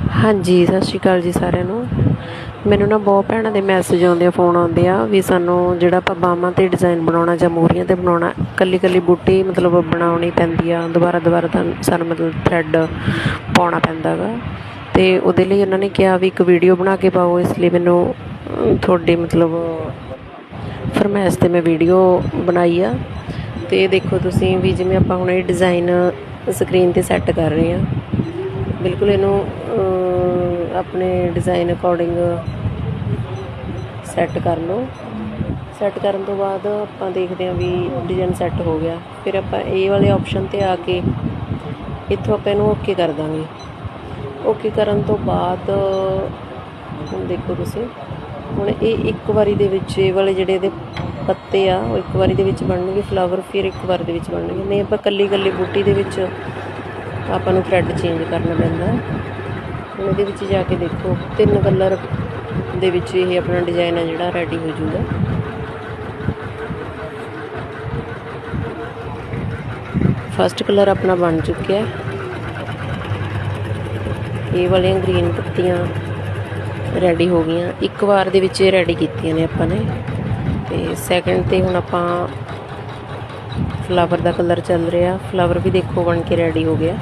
ਹਾਂਜੀ, ਸਤਿ ਸ਼੍ਰੀ ਅਕਾਲ ਜੀ ਸਾਰਿਆਂ ਨੂੰ। ਮੈਨੂੰ ਨਾ ਬਹੁਤ ਭੈਣਾਂ ਦੇ ਮੈਸੇਜ ਆਉਂਦੇ ਆ ਫੋਨ ਆਉਂਦੇ ਆ ਵੀ ਸਾਨੂੰ ਜਿਹੜਾ ਆਪਾਂ ਬਾਹਾਂ ਤੇ ਡਿਜ਼ਾਈਨ ਬਣਾਉਣਾ ਜਾਂ ਮੋਹਰੀਆਂ ਤੇ ਬਣਾਉਣਾ ਕੱਲੀ ਕੱਲੀ ਬੂਟੀ ਮਤਲਬ ਬਣਾਉਣੀ ਪੈਂਦੀ ਆ ਦੁਬਾਰਾ ਦੁਬਾਰਾ ਤਾਂ ਸਾਨੂੰ ਮਤਲਬ ਥਰੈਡ ਪਾਉਣਾ ਪੈਂਦਾ ਗਾ ਤੇ ਉਹਦੇ ਲਈ ਉਹਨਾਂ ਨੇ ਕਿਹਾ ਵੀ ਇੱਕ ਵੀਡੀਓ ਬਣਾ ਕੇ ਪਾਓ, ਇਸ ਲਈ ਮੈਨੂੰ ਤੁਹਾਡੀ ਮਤਲਬ ਫਰਮਾਇਸ਼ ਤੇ ਮੈਂ ਵੀਡੀਓ ਬਣਾਈ ਆ। ਤੇ ਦੇਖੋ ਤੁਸੀਂ ਵੀ ਜਿਵੇਂ ਆਪਾਂ ਹੁਣ ਇਹ ਡਿਜ਼ਾਈਨ ਸਕਰੀਨ ਤੇ ਸੈੱਟ ਕਰ ਰਹੇ ਆ ਬਿਲਕੁਲ ਇਹਨੂੰ ਆਪਣੇ ਡਿਜ਼ਾਈਨ ਅਕੋਰਡਿੰਗ ਸੈੱਟ ਕਰ ਲਓ। ਸੈੱਟ ਕਰਨ ਤੋਂ ਬਾਅਦ ਆਪਾਂ ਦੇਖਦੇ ਹਾਂ ਵੀ ਡਿਜ਼ਾਈਨ ਸੈੱਟ ਹੋ ਗਿਆ। ਫਿਰ ਆਪਾਂ ਇਹ ਵਾਲੇ ਆਪਸ਼ਨ ਤੇ ਆ ਕੇ ਇੱਥੋਂ ਆਪਾਂ ਇਹਨੂੰ ਓਕੇ ਕਰ ਦਾਂਗੇ। ਓਕੇ ਕਰਨ ਤੋਂ ਬਾਅਦ, ਹੁਣ ਦੇਖੋ ਤੁਸੀਂ। ਹੁਣ ਇਹ ਇੱਕ ਵਾਰੀ ਦੇ ਵਿੱਚ ਇਹ ਵਾਲੇ ਜਿਹੜੇ ਇਹਦੇ ਪੱਤੇ ਆ, ਉਹ ਇੱਕ ਵਾਰੀ ਦੇ ਵਿੱਚ ਬਣਨਗੇ ਫਲਾਵਰ ਫਿਰ ਇੱਕ ਵਾਰ ਦੇ ਵਿੱਚ ਬਣਨਗੇ। ਨਹੀਂ, ਆਪਾਂ ਕੱਲੀ ਕੱਲੀ ਬੂਟੀ ਦੇ ਵਿੱਚ ਆਪਾਂ ਨੂੰ ਥਰੈਡ ਚੇਂਜ ਕਰਨਾ ਪੈਂਦਾ। ਹੁਣ ਇਹਦੇ ਵਿੱਚ ਜਾ ਕੇ ਦੇਖੋ, ਤਿੰਨ ਕਲਰ ਦੇ ਵਿੱਚ ਇਹ ਆਪਣਾ ਡਿਜ਼ਾਈਨ ਹੈ ਜਿਹੜਾ ਰੈਡੀ ਹੋ ਜਾਊਗਾ। ਫਸਟ ਕਲਰ ਆਪਣਾ ਬਣ ਚੁੱਕਿਆ ਇਹ ਵਾਲੀਆਂ ਗ੍ਰੀਨ ਪੱਤੀਆਂ ਰੈਡੀ ਹੋ ਗਈਆਂ। ਇੱਕ ਵਾਰ ਦੇ ਵਿੱਚ ਇਹ ਰੈਡੀ ਕੀਤੀਆਂ ਨੇ ਆਪਾਂ ਨੇ। ਤੇ ਸੈਕੰਡ ਤੇ ਹੁਣ ਆਪਾਂ ਫਲਾਵਰ ਦਾ ਕਲਰ ਚੱਲ ਰਿਹਾ। ਫਲਾਵਰ ਵੀ ਦੇਖੋ ਬਣ ਕੇ ਰੈਡੀ ਹੋ ਗਿਆ।